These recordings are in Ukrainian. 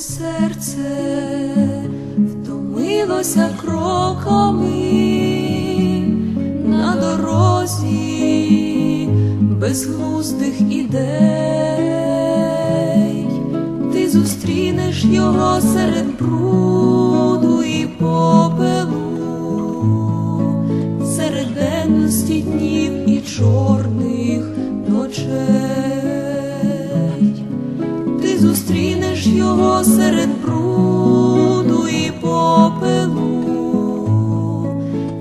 серце втомилося кроками на дорозі безглуздих ідей, ти зустрінеш його серед бруд. Його серед бруду і попелу,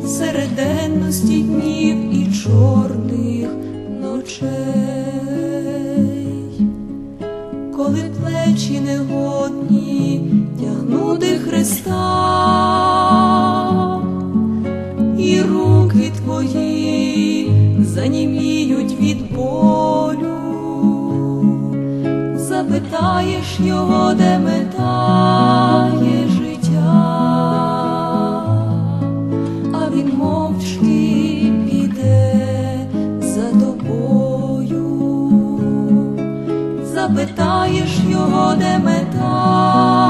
серед денності днів і чорних ночей, коли плечі негодні тягнути Христа, і руки твої заніміють від болю, запитаєш його, де мета є життя, а він мовчки піде за тобою, запитаєш його, де мета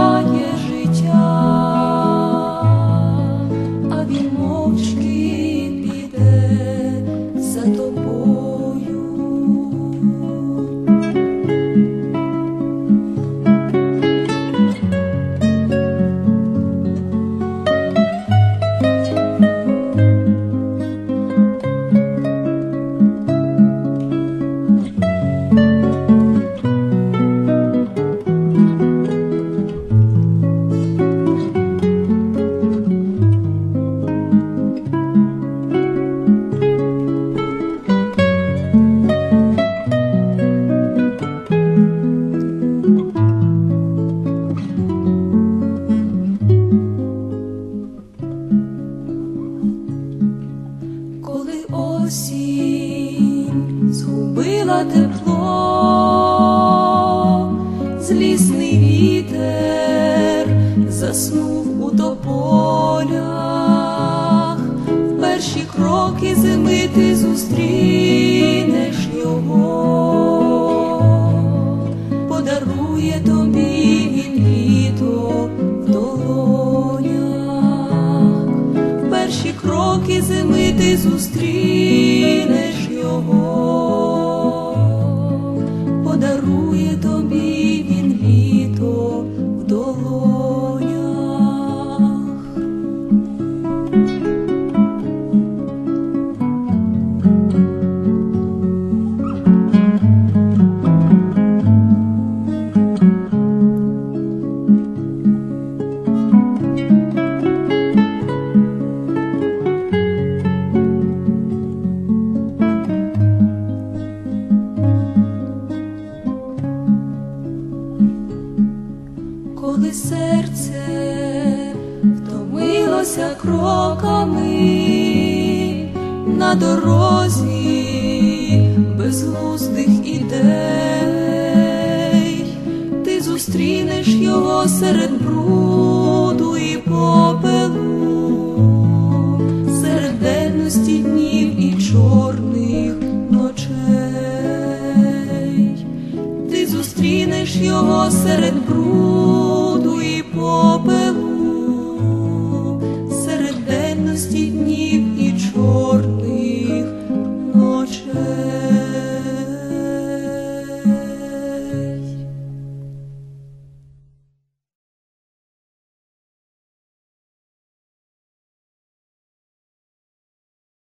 згубила тепло, злісний вітер заснув у тополях, в перші кроки зими ти зустрінеш його, подарує тобі він літо в долонях. В перші кроки зими ти зустрінеш коли серце втомилося кроками на дорозі безглуздих ідей, ти зустрінеш його серед бруду і попелу, серед денності днів і чорних ночей. Ти зустрінеш його серед бруду старості днів.